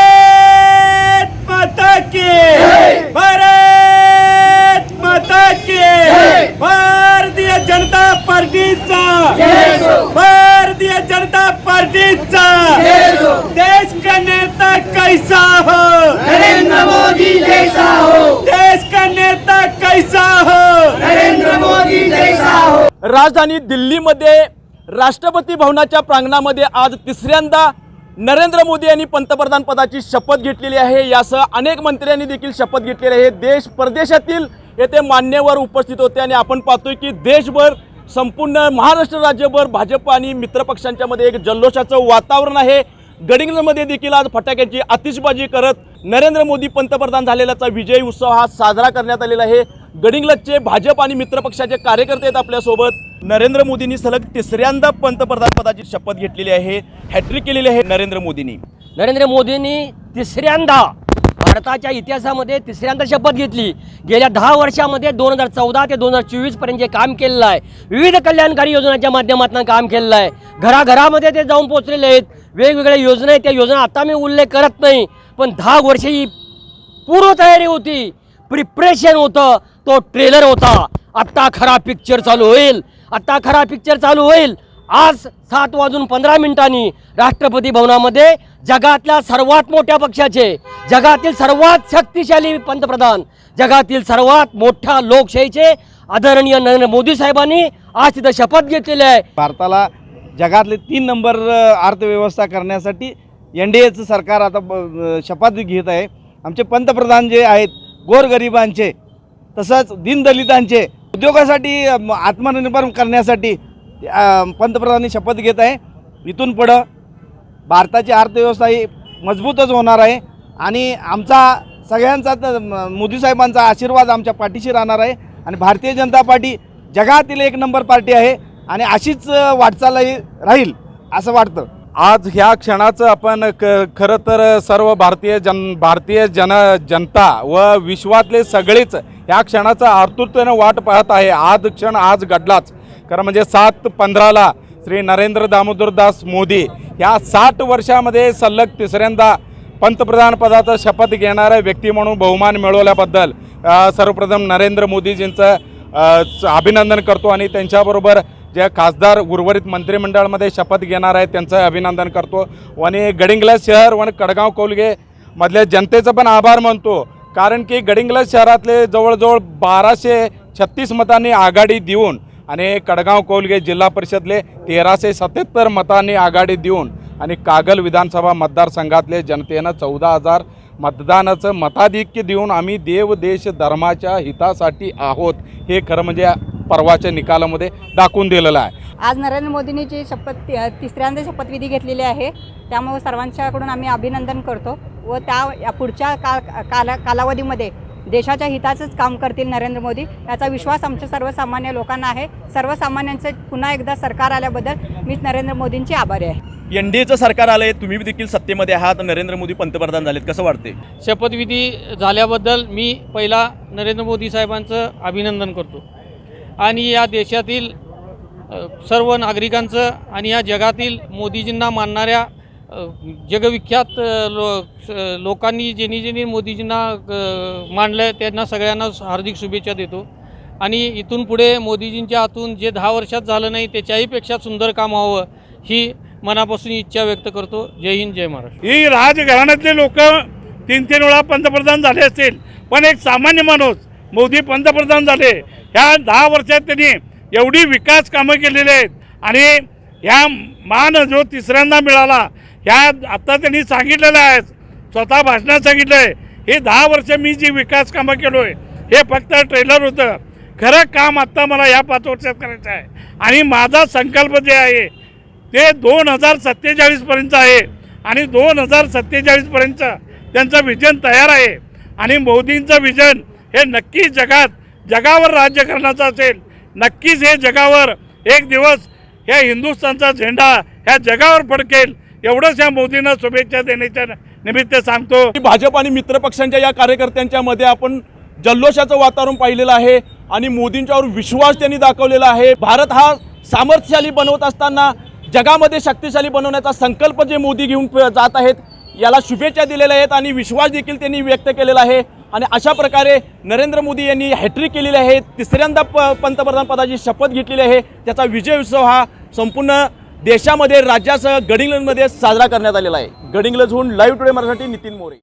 भारत माता की भारत माता की भारतीय जनता पार्टीचा भारतीय जनता पार्टीचा देश का नेता कैसा हो? नरेंद्र मोदी जैसा हो। देश का नेता कैसा हो? नरेंद्र मोदी जैसा हो। राजधानी दिल्लीमध्ये राष्ट्रपती भवनाच्या प्रांगणामध्ये आज तिसऱ्यांदा नरेंद्र मोदी यांनी पंतप्रधान पदाची शपथ घेतलेली आहे. यासह अनेक मंत्र्यांनी देखील शपथ घेतलेली आहे. देश परदेशातील येथे मान्यवर उपस्थित होते आणि आपण पाहतोय की देशभर संपूर्ण महाराष्ट्र राज्यभर भाजप आणि मित्रपक्षांच्यामध्ये एक जल्लोषाचं वातावरण आहे. गडिंग्लमध्ये देखील आज फटाक्याची आतिषबाजी करत नरेंद्र मोदी पंतप्रधान झालेल्याचा विजयी उत्सव हा साजरा करण्यात आलेला आहे. गडिंग्लजचे भाजप आणि मित्रपक्षाचे कार्यकर्ते आहेत आपल्यासोबत. नरेंद्र मोदींनी सलग तिसऱ्यांदा पंतप्रधान पदाची शपथ घेतलेली आहे. हॅट्रिक केलेली आहे नरेंद्र मोदींनी. नरेंद्र मोदींनी तिसऱ्यांदा भारताच्या इतिहासामध्ये तिसऱ्यांदा शपथ घेतली. गेल्या दहा वर्षामध्ये दोन हजार चौदा ते दोन हजार चोवीसपर्यंत जे काम केलेलं आहे विविध कल्याणकारी योजनांच्या माध्यमातून काम केलेलं आहे. घराघरामध्ये ते जाऊन पोचलेले आहेत. वेगवेगळ्या योजना आहेत. त्या योजना आता मी उल्लेख करत नाही पण दहा वर्ष ही पूर्वतयारी होती. प्रिपरेशन होतं. तो ट्रेलर होता. आत्ता खरा पिक्चर चालू होईल. आत्ता खरा पिक्चर चालू होईल. आज सात वाजून पंधरा मिनिटांनी राष्ट्रपती भवनामध्ये जगातल्या सर्वात मोठ्या पक्षाचे जगातील सर्वात शक्तिशाली पंतप्रधान जगातील सर्वात मोठ्या लोकशाहीचे आदरणीय नरेंद्र मोदी साहेबांनी आज तिथं शपथ घेतलेली आहे. भारताला जगातले तीन नंबर अर्थव्यवस्था करण्यासाठी एन डी एचं सरकार आता शपथ घेत आहे. आमचे पंतप्रधान जे आहेत गोरगरिबांचे तसंच दीनदलितांचे उद्योगासाठी आत्मनिर्भर करण्यासाठी पंतप्रधानांनी शपथ घेत आहे. इथून पुढं भारताची अर्थव्यवस्था ही मजबूतच होणार आहे. आणि आमचा सगळ्यांचा मोदी साहेबांचा आशीर्वाद आमच्या पाठीशी राहणार आहे. आणि भारतीय जनता पार्टी जगातील एक नंबर पार्टी आहे आणि अशीच वाटचालही राहील असं वाटतं. आज ह्या क्षणाचं आपण क खरं तर सर्व भारतीय जन भारतीय जन जनता व विश्वातले सगळेच ह्या क्षणाचं आतुरतेनं वाट पाहत आहे. आज क्षण आज घडलाच. खरं म्हणजे सात पंधराला श्री नरेंद्र दामोदरदास मोदी ह्या साठ वर्षामध्ये सलग तिसऱ्यांदा पंतप्रधानपदाचा शपथ घेणाऱ्या व्यक्ती म्हणून बहुमान मिळवल्याबद्दल सर्वप्रथम नरेंद्र मोदीजींचं अभिनंदन करतो आणि त्यांच्याबरोबर जे खासदार उर्वरित मंत्रिमंडळामध्ये शपथ घेणार आहेत त्यांचं अभिनंदन करतो. आणि गडिंग्लज शहर व कडगाव कोलगे मधल्या जनतेचं पण आभार मानतो. कारण की गडिंग्लज शहरातले जवळजवळ बाराशे छत्तीस मतांनी आघाडी देऊन आणि कडगाव कोलगे जिल्हा परिषदले तेराशे सत्याहत्तर मतांनी आघाडी देऊन आणि कागल विधानसभा मतदारसंघातले जनतेनं चौदा हजार मतदानाचं मताधिक्य देऊन आम्ही देव देश धर्माच्या हितासाठी आहोत. हे खरं म्हणजे परवाच्या निकालामध्ये दाखवून दिलेलं आहे. आज नरेंद्र मोदींनी जी शपथ तिसऱ्यांदा शपथविधी घेतलेली आहे त्यामुळे सर्वांच्याकडून आम्ही अभिनंदन करतो व त्या या पुढच्या का काला कालावधीमध्ये देशाच्या हिताचंच काम करतील नरेंद्र मोदी. याचा विश्वास आमच्या सर्वसामान्य लोकांना आहे. सर्वसामान्यांचं पुन्हा एकदा सरकार आल्याबद्दल मीच नरेंद्र मोदींची आभारी आहे. एन डी एचं सरकार आलंय तुम्ही देखील सत्तेमध्ये आहात. नरेंद्र मोदी पंतप्रधान झालेत. कसं वाटते शपथविधी झाल्याबद्दल मी पहिला नरेंद्र मोदी साहेबांचं अभिनंदन करतो. आणि या देशातील सर्व नागरिकांचं आणि या जगातील मोदीजींना मानणाऱ्या जगविख्यात लो लोकांनी ज्यांनी ज्यांनी मोदीजींना मांडलं आहे त्यांना सगळ्यांना हार्दिक शुभेच्छा देतो. आणि इथून पुढे मोदीजींच्या हातून जे दहा वर्षात झालं नाही त्याच्याहीपेक्षा सुंदर काम व्हावं ही मनापासून इच्छा व्यक्त करतो. जय हिंद जय महाराष्ट्र. ही राजघराण्यातले लोक तीन तीन वेळा पंतप्रधान झाले असतील पण एक सामान्य माणूस मोदी पंतप्रधान झाले. ह्या दहा वर्षात त्यांनी एवढी विकास कामं केलेली आहेत. आणि ह्या मान जो तिसऱ्यांदा मिळाला ह्या आत्ता त्यांनी सांगितलेलं आहे. स्वतः भाषणात सांगितलं आहे हे दहा वर्ष मी जी विकास कामं केलो आहे हे फक्त ट्रेलर होतं. खरं काम आत्ता मला या पाच वर्षात करायचं आहे. आणि माझा संकल्प जे आहे ते दोन हजार सत्तेचाळीसपर्यंत आहे. आणि दोन हजार सत्तेचाळीसपर्यंत त्यांचं विजन तयार आहे. आणि मोदींचं विजन हे नक्कीच जगात जगावर राज्य करण्याचं असेल. नक्कीच हे जगावर एक दिवस ह्या हिंदुस्थानचा झेंडा ह्या जगावर फडकेल. एवढंच या मोदींना शुभेच्छा देण्याच्या निमित्त सांगतो. भाजप आणि मित्रपक्षांच्या या कार्यकर्त्यांच्या मध्ये आपण जल्लोषाचं वातावरण पाहिलेलं आहे आणि मोदींच्यावर विश्वास त्यांनी दाखवलेला आहे. भारत हा सामर्थ्यशाली बनवत असताना जगामध्ये शक्तिशाली बनवण्याचा संकल्प जे मोदी घेऊन जात आहेत याला शुभेच्छा दिलेल्या आहेत आणि विश्वास देखील त्यांनी व्यक्त केलेला आहे. आणि अशा प्रकारे नरेंद्र मोदी यांनी हॅट्रिक केलेली आहे. तिसऱ्यांदा प पंतप्रधानपदाची शपथ घेतलेली आहे. त्याचा विजय उत्सव हा संपूर्ण देशामध्ये राज्यासह गडिंग्लंडमध्ये साजरा करण्यात आलेला आहे. गडिंग्लजहून लाईव्ह टुडे मराठी नितीन मोरे.